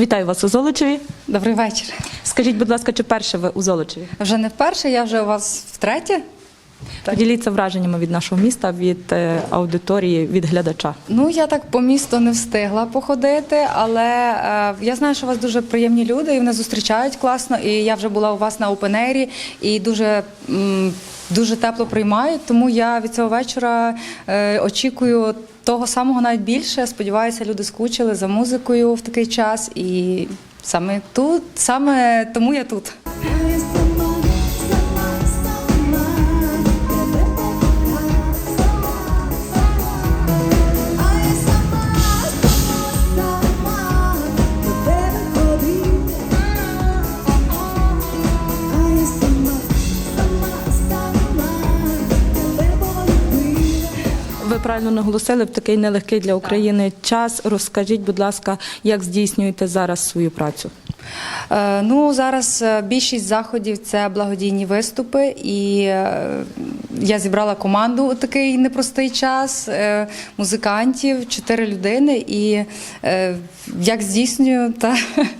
Вітаю вас у Золочеві. Добрий вечір. Скажіть, будь ласка, чи перше ви у Золочеві? Вже не вперше, я вже у вас втретє. Поділіться враженнями від нашого міста, від е, аудиторії, від глядача. Ну, я так по місту не встигла походити, але е, я знаю, що у вас дуже приємні люди, і вони зустрічають класно. І я вже була у вас на опенері і дуже. м, Дуже тепло приймають, тому я від цього вечора е, очікую того самого навіть більше. Сподіваюся, люди скучили за музикою в такий час, і саме тут, саме тому я тут. Правильно наголосили в такий нелегкий для України час. Розкажіть, будь ласка, як здійснюєте зараз свою працю? Е, Ну зараз е, більшість заходів це благодійні виступи, і е, я зібрала команду у такий непростий час музикантів, чотири людини. І як здійснюю, та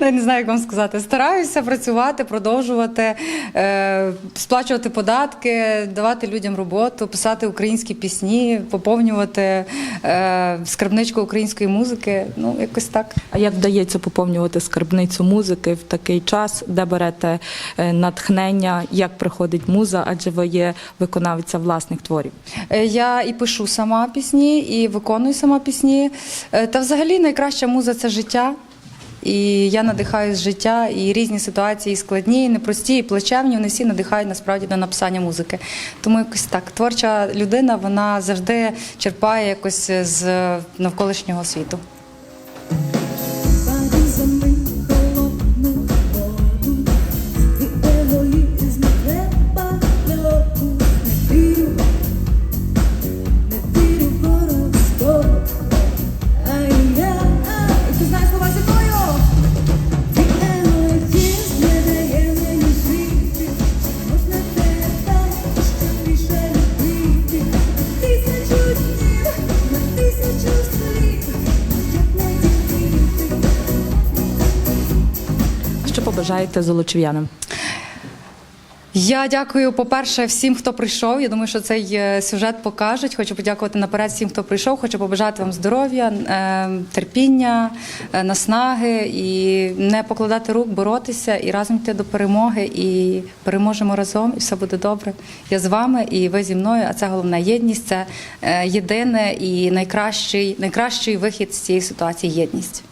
я не знаю, як вам сказати. Стараюся працювати, продовжувати, е, сплачувати податки, давати людям роботу, писати українські пісні, поповнювати е, скарбничку української музики. Ну, якось так. А як вдається поповнювати скарбницю музики в такий час, де берете е, натхнення, як приходить муза, адже ви є виконавиця власних творів? Я і пишу сама пісні, і виконую сама пісні. Та взагалі найкраща муза це життя. І я надихаюсь життя, і різні ситуації і складні, і непрості, і плачевні. Вони всі надихають насправді до написання музики. Тому якось так. Творча людина вона завжди черпає якось з навколишнього світу. Побажаєте золочів'янам? Я дякую, по-перше, всім, хто прийшов. Я думаю, що цей е, сюжет покажуть. Хочу подякувати наперед всім, хто прийшов. Хочу побажати вам здоров'я, е, терпіння, е, наснаги і не покладати рук, боротися і разом йти до перемоги. І переможемо разом, і все буде добре. Я з вами, і ви зі мною. А це головна єдність. Це єдине і найкращий, найкращий вихід з цієї ситуації єдність.